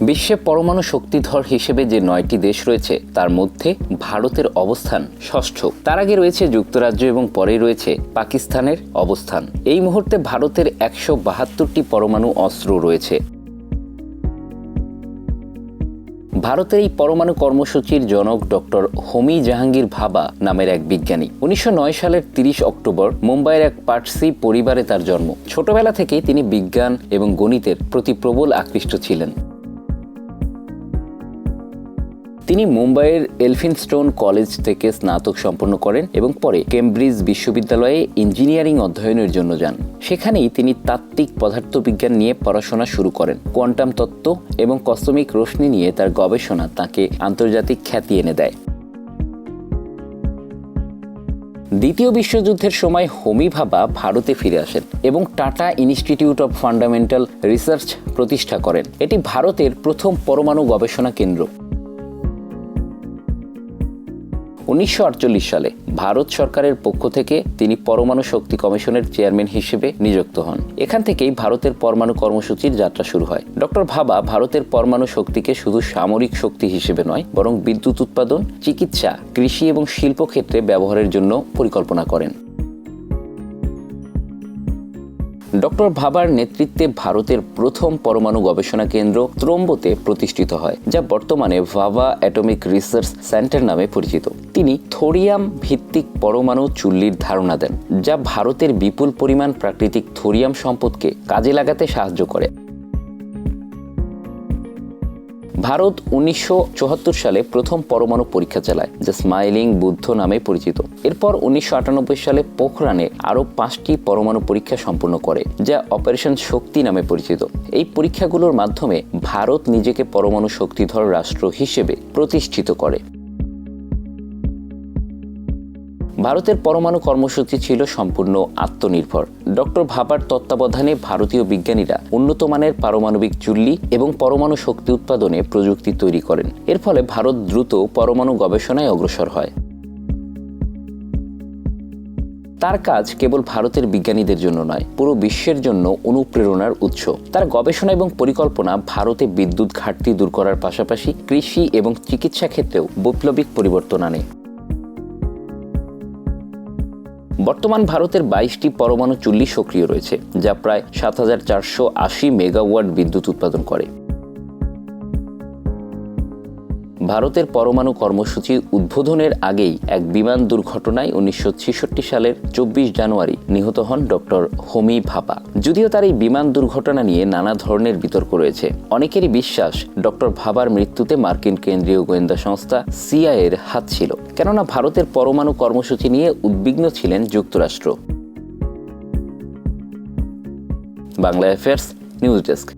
বিশ্বে পরমাণু শক্তিধর হিসেবে যে নয়টি দেশ রয়েছে, তার মধ্যে ভারতের অবস্থান ষষ্ঠ। তার আগে রয়েছে যুক্তরাজ্য এবং পরে রয়েছে পাকিস্তানের অবস্থান। এই মুহূর্তে ভারতের একশো বাহাত্তরটি পরমাণু অস্ত্র রয়েছে। ভারতের এই পরমাণু কর্মসূচির জনক ডক্টর হোমি জাহাঙ্গীর ভাবা নামের এক বিজ্ঞানী। উনিশশো নয় সালের তিরিশ অক্টোবর মুম্বাইয়ের এক পার্সি পরিবারে তার জন্ম। ছোটবেলা থেকেই তিনি বিজ্ঞান এবং গণিতের প্রতি প্রবল আকৃষ্ট ছিলেন। তিনি মুম্বাইয়ের এলফিনস্টোন কলেজ থেকে স্নাতক সম্পন্ন করেন এবং পরে কেমব্রিজ বিশ্ববিদ্যালয়ে ইঞ্জিনিয়ারিং অধ্যয়নের জন্য যান। সেখানেই তিনি তাত্ত্বিক পদার্থবিজ্ঞান নিয়ে পড়াশোনা শুরু করেন। কোয়ান্টাম তত্ত্ব এবং কসমিক রশ্মি নিয়ে তার গবেষণা তাকে আন্তর্জাতিক খ্যাতি এনে দেয়। দ্বিতীয় বিশ্বযুদ্ধের সময় হোমি ভাবা ভারতে ফিরে আসেন এবং Tata institute of fundamental research প্রতিষ্ঠা করেন। এটি ভারতের প্রথম পরমাণু গবেষণা কেন্দ্র। উনিশশো আটচল্লিশ সালে ভারত সরকারের পক্ষ থেকে তিনি পরমাণু শক্তি কমিশনের চেয়ারম্যান হিসেবে নিযুক্ত হন। এখান থেকেই ভারতের পরমাণু কর্মসূচির যাত্রা শুরু হয়। ডক্টর ভাবা ভারতের পরমাণু শক্তিকে শুধু সামরিক শক্তি হিসেবে নয়, বরং বিদ্যুৎ উৎপাদন, চিকিৎসা, কৃষি এবং শিল্প ক্ষেত্রে ব্যবহারের জন্য পরিকল্পনা করেন। ডক্টর ভাবার নেতৃত্বে ভারতের প্রথম পরমাণু গবেষণা কেন্দ্র ত্রম্বোতে প্রতিষ্ঠিত হয়, যা বর্তমানে ভাবা অ্যাটমিক রিসার্চ সেন্টার নামে পরিচিত। তিনি থোরিয়াম ভিত্তিক পরমাণু চুল্লির ধারণা দেন, যা ভারতের বিপুল পরিমাণ প্রাকৃতিক থোরিয়াম সম্পদকে কাজে লাগাতে সাহায্য করে। ভারত উনিশশো চুয়াত্তর সালে প্রথম পরমাণু পরীক্ষা চালায়, যা স্মাইলিং বুদ্ধ নামে পরিচিত। এরপর উনিশশো আটানব্বই সালে পোখরানে আরও পাঁচটি পরমাণু পরীক্ষা সম্পূর্ণ করে, যা অপারেশন শক্তি নামে পরিচিত। এই পরীক্ষাগুলোর মাধ্যমে ভারত নিজেকে পরমাণু শক্তিধর রাষ্ট্র হিসেবে প্রতিষ্ঠিত করে। ভারতের পরমাণু কর্মসূচি ছিল সম্পূর্ণ আত্মনির্ভর। ডক্টর ভাবার তত্ত্বাবধানে ভারতীয় বিজ্ঞানীরা উন্নত মানের পারমাণবিক চুল্লি এবং পরমাণু শক্তি উৎপাদনে প্রযুক্তি তৈরি করেন। এর ফলে ভারত দ্রুত পরমাণু গবেষণায় অগ্রসর হয়। তার কাজ কেবল ভারতের বিজ্ঞানীদের জন্য নয়, পুরো বিশ্বের জন্য অনুপ্রেরণার উৎস। তার গবেষণা এবং পরিকল্পনা ভারতে বিদ্যুৎ ঘাটতি দূর করার পাশাপাশি কৃষি এবং চিকিৎসা ক্ষেত্রেও বৈপ্লবিক পরিবর্তন আনে। বর্তমান ভারতের বাইশটি পরমাণু চুল্লি সক্রিয় রয়েছে, যা প্রায় সাত হাজার চারশো আশি মেগাওয়াট বিদ্যুৎ উৎপাদন করে। ভারতের পরমাণু কর্মসূচি উদ্বোধনের আগেই এক বিমান দুর্ঘটনায় উনিশশো ছেষট্টি সালের চব্বিশ জানুয়ারি নিহত হন ডক্টর হোমি ভাপা। যদিও তার এই বিমান দুর্ঘটনা নিয়ে নানা ধরনের বিতর্ক রয়েছে। অনেকেরই বিশ্বাস, ডক্টর ভাবার মৃত্যুতে মার্কিন কেন্দ্রীয় গোয়েন্দা সংস্থা সিআই এর হাত ছিল। কেননা ভারতের পরমাণু কর্মসূচি নিয়ে উদ্বিগ্ন ছিলেন যুক্তরাষ্ট্র। Bangla affairs news desk.